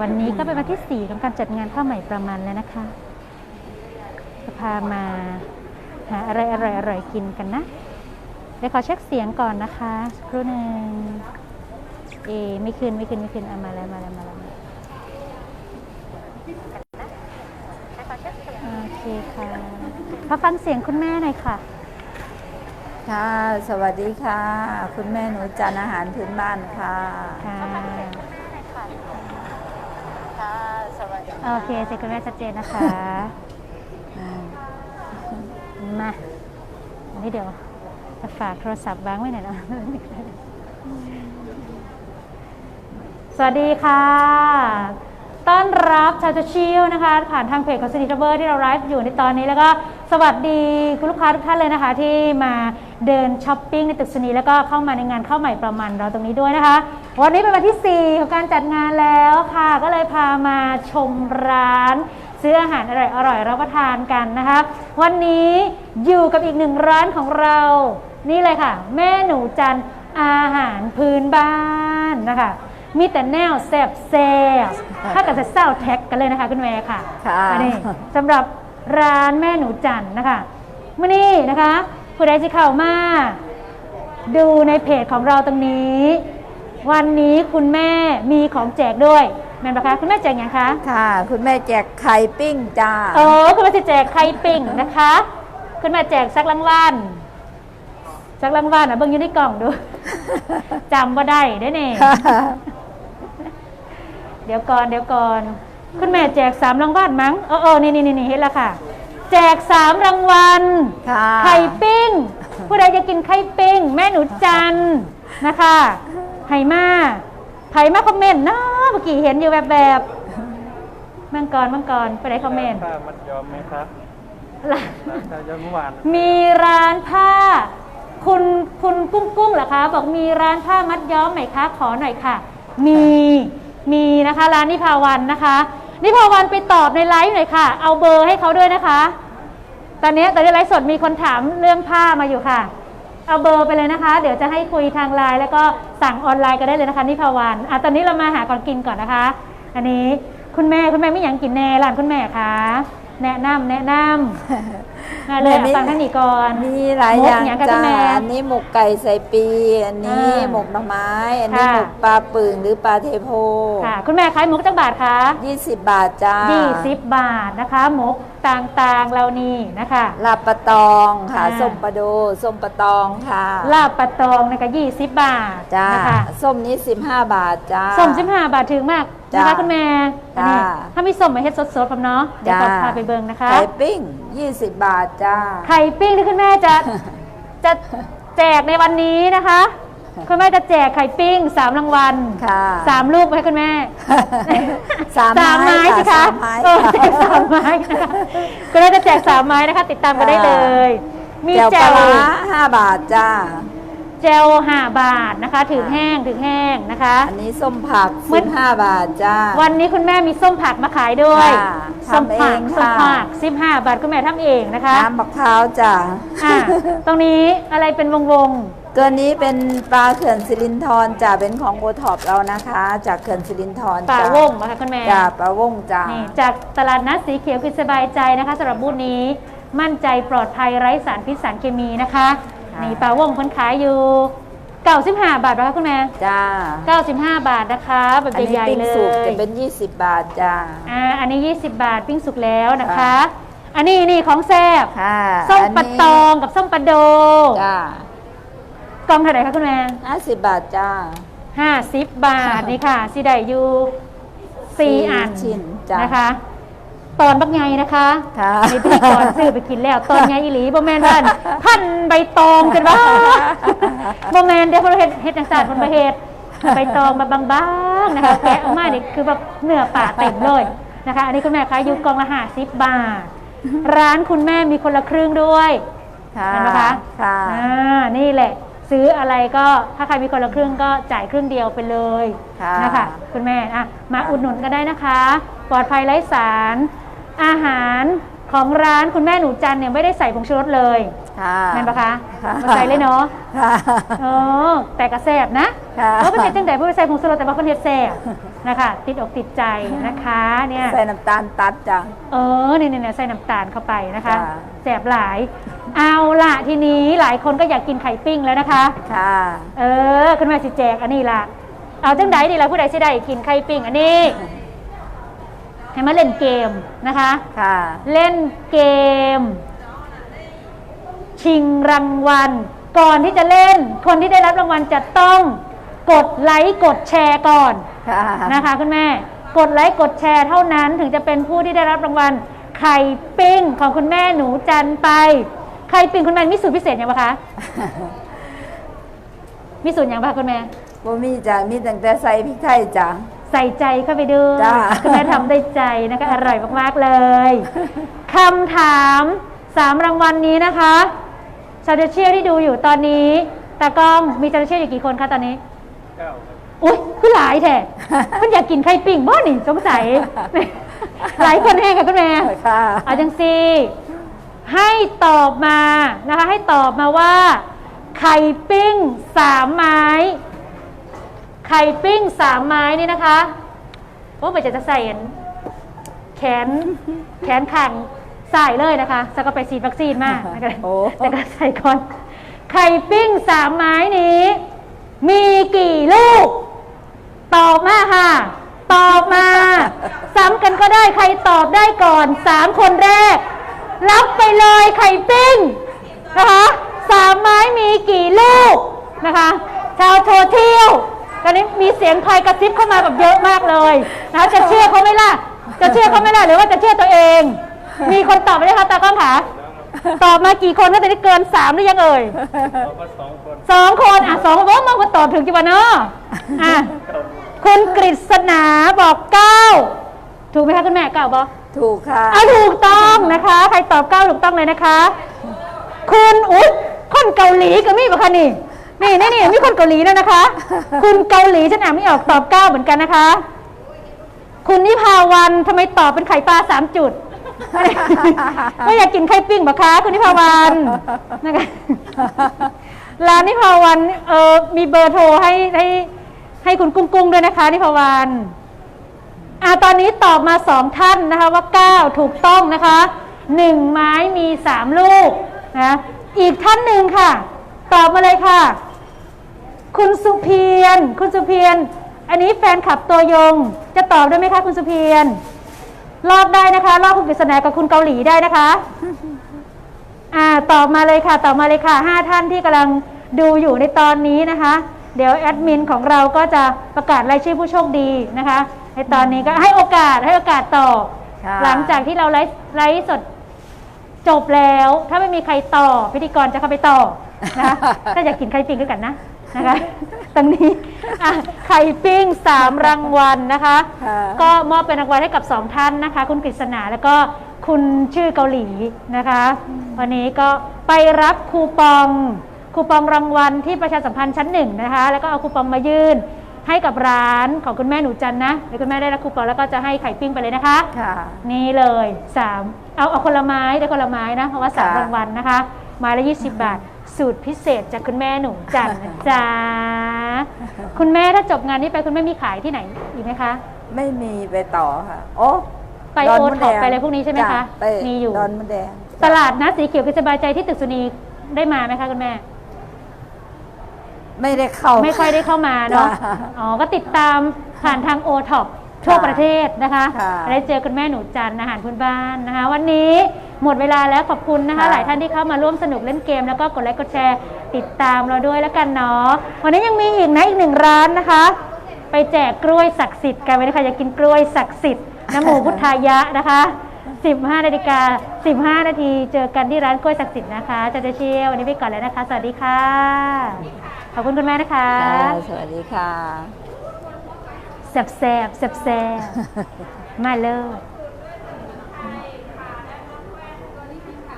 วันนี้ก็เป็นวันที่ 4 ของการจัดงานข้าวใหม่ประมาณแล้วนะคะจะพามาหาอะไรอร่อยๆกินกันนะเดี๋ยวขอเช็คเสียงก่อนนะคะสักครู่หนึ่งเอไม่ขึ้นไม่ขึ้นไม่ขึ้นเอามาแล้วมาแล้วมาแล้วโอเคค่ะขอฟังเสียงคุณแม่หน่อยค่ะค่ะ สวัสดีค่ะ คุณแม่หนูจันอาหารพื้นบ้านค่ะ ค่ะ โอเคเสียงคุณแม่ชัดเจนนะคะมาอันนี้เดี๋ยวจะฝากโทรศัพท์วางไว้หน่อยนะสวัสดีค่ะ ต้อนรับชาวจะชิลนะคะ ผ่านทางเพจของสนิทเบอร์ที่เราไลฟ์อยู่ในตอนนี้แล้วก็สวัสดีคุณลูกค้าทุกท่านเลยนะคะที่มา เดินช้อปปิ้งในตึกสนีแล้วก็เข้ามาในงานข้าวใหม่ประมาณเราตรงนี้ด้วยนะคะ วันนี้เป็นวันที่ 4 ของการจัดงานแล้วค่ะ ก็เลยพามาชมร้านซื้ออาหารอร่อยอร่อยๆรับประทานกันนะคะ วันนี้อยู่กับอีกหนึ่งร้านของเรา นี่เลยค่ะ แม่หนูจันอาหารพื้นบ้านนะคะ มีแต่แนวแซ่บแซ่บถ้ากับจะเศร้าแท็กกันเลยนะคะคุณแม่ค่ะค่ะอันนี้สำหรับร้านแม่หนูจันนะคะมื่อนี้นะคะ ผู้ใดที่เข้ามาดูในเพจของเราตรงนี้ วันนี้คุณแม่มีของแจกด้วยแม่นปะคะคุณแม่แจกอย่างคะค่ะ คุณแม่แจกไข่ปิ้งจ้าเออคุณแม่จะแจกไข่ปิ้งนะคะ คุณแม่แจกสักรางวัลสักรางวัลนะเบิ่งอยู่ในกล่องดูจำว่าได้ได้เน่เดี๋ยวก่อนเดี๋ยวก่อน คุณแม่แจกสามรางวัลมั้งเออเออนี่นี่นี่เห็นแล้วค่ะ แจกสามรางวัล ค่ะ ไข่ปิ้ง ผู้ใดจะกินไข่ปิ้ง แม่หนูจันนะคะไห่มาไผ่มาคอมเมนต์นะเมื่อกี้เห็นอยู่แบบแบบๆมังกรมังกรไปได้คอมเมนต์ ป้ามัดยอมไหมครับร้านร้านข้าวยอมเมื่อวานมีร้านผ้า คุณคุณกุ้งกุ้งเหรอคะ บอกมีร้านผ้ามัดย้อมไหมคะ ขอหน่อยค่ะ มีมีนะคะ ร้านนิพาวันนะคะ นิพาวันไปตอบในไลฟ์หน่อยค่ะ เอาเบอร์ให้เขาด้วยนะคะ ตอนนี้ตอนนี้ไลฟ์สดมีคนถามเรื่องผ้ามาอยู่ค่ะ เอาเบอร์ไปเลยนะคะ เดี๋ยวจะให้คุยทางไลน์แล้วก็สั่งออนไลน์ก็ได้เลยนะคะนิพาวันอะตอนนี้เรามาหาก่อนกินก่อนนะคะ อันนี้คุณแม่คุณแม่ไม่อยากกินแน่ร้านคุณแม่คะ แนะนำแนะนำมาเลยอะฟังท่านนี้ก่อนมีหลายอย่างหมกหยังกับคุจ้าณแม่อันนี้หมกไก่ใส่ปี อันนี้อ่าหมกหน่อไม้ อันนี้ค่ะหมกปลาปึ่งหรือปลาเทโพค่ะ คุณแม่ขายหมกจังบาทคะ20 บาทจ้ายี่สิบบาทนะคะหมกต่างๆเหล่านี้นะคะลาบปลาตองค่ะอ่าส้มปลาโดส้มปลาตองค่ะลาบปลาตองนะคะยี่สิบบาทจ้านะคะส้มนี้ 15 บาทจ้าส้มสิบห้าบาทถึงมาก นะคะจ้าคุณแม่อันนี้จ้า ถ้ามีส้มมาเฮ็ดสดๆผมเนาะเดี๋ยวขอจ้าพาไปเบิ่งนะคะ ไข่ปิ้ง 20 บาทจ้า ไข่ปิ้งที่คุณแม่จะ จะแจกในวันนี้นะคะ คุณแม่จะแจกไข่ปิ้งสามรางวัลค่ะสามลูกให้คุณแม่สามสามไม้ไม้สิค่ะคะสามไม้เออแจกสามไม้นะคะคุณแม่จะแจกสามไม้นะคะ ติดตามกันได้เลย มีแจ่วแจปลาวร้า5บาทจ้า เจลห้าบาทนะคะ ถึงแห้งถึงแห้งนะคะ อันนี้ส้มผักเหมือน15บาทจ้า วันนี้คุณแม่มีส้มผักมาขายด้วยค่ะส้มผักทำเองส้มค่ะ ผักสิบห้าบาทคุณแม่ทำเองนะคะน้ำมะพร้าวจ้าอะตรงนี้อะไรเป็นวงวงตัวนี้เป็นปลาเขื่อนสิรินทรจ้าเป็นของโอท็อปเรานะคะ จากเขื่อนสิรินทรๆป่าจ้ะวงนะคะคุณแม่ จ้าปลาวงจ้านี่จากตลาดนัดสีเขียวคือสบายใจนะคะสำหรับบูธนี้มั่นใจปลอดภัยไร้สารพิษสารเคมีนะคะ ค่ะนี่ป่าวงคนขายอยู่ 95 บาทนะคะคุณแม่ จ้า95 บาทนะคะแบบอันนี้ใหญ่ปิ้งๆเลสุกยจะเป็น20 บาทจ้าอ่าอันนี้ 20 บาทปิ้งสุกแล้วนะคะค่ะอันนี้นี่ของแซ่บค่ะส้มปลานี้ตองกับส้มปลาโดจ้ากล่องเท่าไหร่คะคุณแม่50บาทจ้า 50 บาทนี่ค่ะสีได้อยู่สี่สี่อันชิ้นจ้ะ นะคะ ตอนบักไงนะคะค่ะนี่พิธีกรซื้อไปกินแล้ว ตอนไงอีหลีบ่แมนว่าท่านใบตองกันว่าบ่แมนเดี๋ยวเพนเฮ็ดเฮ็ดจังซั่นเพิ่นบ่เฮ็ดใบตองมาบางๆนะคะแกะออกมานี่คือแบบเนื้อปลาเต็มเลยนะคะ อันนี้คุณแม่ขายอยู่กล่องละ50บาท ร้านคุณแม่มีคนละครึ่งด้วยค่ะเห็นไหมคะค่ะอ่านี่แหละซื้ออะไรก็ถ้าใครมีคนละครึ่งก็จ่ายครึ่งเดียวไปเลยค่ะนะคะคุณแม่อะมาอุดหนุนก็ได้นะคะ ปลอดภัยไร้สาร อาหารของร้านคุณแม่หนูจันเนี่ยไม่ได้ใส่ผงชูรสเลยค่ะแม่นปะคะค่ะมาใส่เลยเนาะค่ะเออแต่กระแสบนะค่ะเพราะเป็นเฮ็ดจังไดเพื่อใส่ผงชูรสแต่ว่าเพิ่นเฮ็ดแซ่บนะคะติดอกติดใจนะคะเนี่ยใส่น้ำตาลตัดจ้ะเออนี่นี่ใส่น้ำตาลเข้าไปนะคะค่ะแสบหลาย เอาล่ะทีนี้หลายคนก็อยากกินไข่ปิ้งแล้วนะคะค่ะเออขึ้นมาสิแจกอันนี้ล่ะเอาจังไดดีล่ะผู้ใดสิได้กินไข่ปิ้งอันนี้ ให้มาเล่นเกมนะคะ ค่ะ เล่นเกม ชิงรางวัล ก่อนที่จะเล่น คนที่ได้รับรางวัลจะต้องกดไลค์กดแชร์ก่อนค่ะ นะคะคุณแม่ กดไลค์กดแชร์เท่านั้นถึงจะเป็นผู้ที่ได้รับรางวัลไข่ปิ้งของคุณแม่หนูจันไป ไข่ปิ้งคุณแม่มีสูตรพิเศษยังปะคะ มีสูตรยังปะคะคุณแม่บ่มีจ้ะมีตั้งแต่ใส่พริกไทยจ้ะ ใส่ใจเข้าไปด้วยจ้า คุณแม่ทำได้ใจนะคะ อร่อยมากๆเลยคำถามสามรางวัลนี้นะคะชาวเชียร์ที่ดูอยู่ตอนนี้ตากล้องมีชาวเชียร์อยู่กี่คนคะตอนนี้เก้าครับอุ้ยคือหลายแท้ มันอยากกินไข่ปิ้งบ่นี่สงสัย หลายคนแห้งค่ะคุณแม่ ค่ะ เอาจังซีให้ตอบมานะคะ ให้ตอบมาว่า ไข่ปิ้งสามไม้ ไข่ปิ้งสามไม้นี่นะคะโอ้ไปจะจะใส่อันแขนแขนขังใส่เลยนะคะจะก็ไปฉีดวัคซีนมากนะคะโอ้แต่ก็ใส่ก่อน ไข่ปิ้งสามไม้นี้ มีกี่ลูก ตอบมาค่ะ ตอบมา ซ้ำกันก็ได้ใครตอบได้ก่อนสามคนแรก รับไปเลยไข่ปิ้งนะคะสามไม้มีกี่ลูกนะคะ ชาวโซเชียล ตอนนี้มีเสียงใครกระซิบเข้ามาแบบเยอะมากเลยนะคะจะเชื่อเขาไหมล่ะ จะเชื่อเขาไหมล่ะหรือว่าจะเชื่อตัวเอง มีคนตอบไหมคะตากล้องคะตอบมากี่คนก็จะได้เกินสามหรือยังเอ่ยเราก็สองคนสองคนอะสองคนมองคนตอบถึงจีวันเนาะอะเก้าคุณกฤษณาบอกเก้าถูกไหมคะคุณแม่เก้าบอกถูกค่ะอะถูกต้องนะคะ ใครตอบเก้าถูกต้องเลยนะคะ คุณอุ๊ยคนเกาหลีก็มีปะคะนี่ นี่นี่นี่มีคนเกาหลีแล้วนะคะ คุณเกาหลีฉันอ่านไม่ออกตอบเก้าเหมือนกันนะคะ คุณนิพาวันทำไมตอบเป็นไข่ปลาสามจุดไม่อยากกินไข่ปิ้งปะคะ คุณนิพาวันนะคะร้านนิพาวันเออมีเบอร์โทรให้ให้ให้คุณกุ้งกุ้งด้วยนะคะ นิพาวันอ่าตอนนี้ตอบมาสองท่านนะคะว่าเก้าถูกต้องนะคะหนึ่งไม้มีสามลูกนะอีกท่านหนึ่งค่ะ ตอบมาเลยค่ะ คุณสุเพียรคุณสุเพียรอันนี้แฟนขับตัวยง จะตอบได้ไหมคะ คุณสุเพียรรอบได้นะคะ รอบคุณกฤษณากับคุณเกาหลีได้นะคะ อ่า ตอบมาเลยค่ะ ตอบมาเลยค่ะห้าท่านที่กำลังดูอยู่ในตอนนี้นะคะ เดี๋ยวแอดมินของเราก็จะประกาศรายชื่อผู้โชคดีนะคะ ในตอนนี้ก็ให้โอกาสให้โอกาสตอบค่ะหลังจากที่เราไลฟ์ไลฟ์สดจบแล้ว ถ้าไม่มีใครตอบพิธีกรจะเข้าไปตอบนะคะถ้าอยากกินไข่ปิ้งด้วยกันนะ นะคะ ตรงนี้อะไข่ปิ้งสามรางวัลนะคะ ค่ะก็มอบเป็นรางวัลให้กับสองท่านนะคะ คุณกฤษณาแล้วก็คุณชื่อเกาหลีนะคะ วันนี้ก็ไปรับคูปองคูปองรางวัลที่ประชาสัมพันธ์ชั้นหนึ่งนะคะ แล้วก็เอาคูปองมายื่นให้กับร้านของคุณแม่หนูจันนะเดี๋ยวคุณแม่ได้รับคูปองแล้วก็จะให้ไข่ปิ้งไปเลยนะคะ ค่ะ นี่เลยสามเอาเอาคนละไม้ได้คนละไม้นะ เพราะว่าสามค่ะ รางวัลนะคะ ไม้ละ 20 บาท สูตรพิเศษจากคุณแม่หนูจันนะจ๊ะคุณแม่ถ้าจบงานนี้ไปคุณแม่มีขายที่ไหนอีกไหมคะไม่มีไปต่อค่ะ โอ้ไปดนโอมดท็อปแดงไปอะไรพวกนี้ใช่ไหมคะจ้ไปมีอยู่ดอนมดแดงตลาดนัดสีเขียวคือสบายใจที่ตึกสุนีได้มาไหมคะคุณแม่ ไม่ได้เข้า ไม่ค่อยได้เข้ามาเนาะจ้ะอ๋อก็ติดตามผ่านทางโอท็อปทั่วค่ะประเทศนะคะค่ะได้เจอคุณแม่หนูจันอาหารพื้นบ้านนะคะ วันนี้ หมดเวลาแล้วขอบคุณนะคะ ค่ะ หลายท่านที่เข้ามาร่วมสนุกเล่นเกม แล้วก็กดไลค์กดแชร์ติดตามเราด้วยแล้วกันเนาะวันนี้ยังมีอีกนะอีกหนึ่งร้านนะคะ ไปแจกกล้วยศักดิ์สิทธิ์กันไว้นะคะอยากกินกล้วยศักดิ์สิทธิ์น้ำหมูพุทธายะนะคะ 15นาฬิกา15 นาทีเจอกันที่ร้านกล้วยศักดิ์สิทธิ์นะคะจะจะเชียววันนี้ไปก่อนเลยนะคะ สวัสดีค่ะ ขอบคุณคุณแม่นะคะ ค่ะสวัสดีค่ะ แซบแซบแซบแซบ มาเลย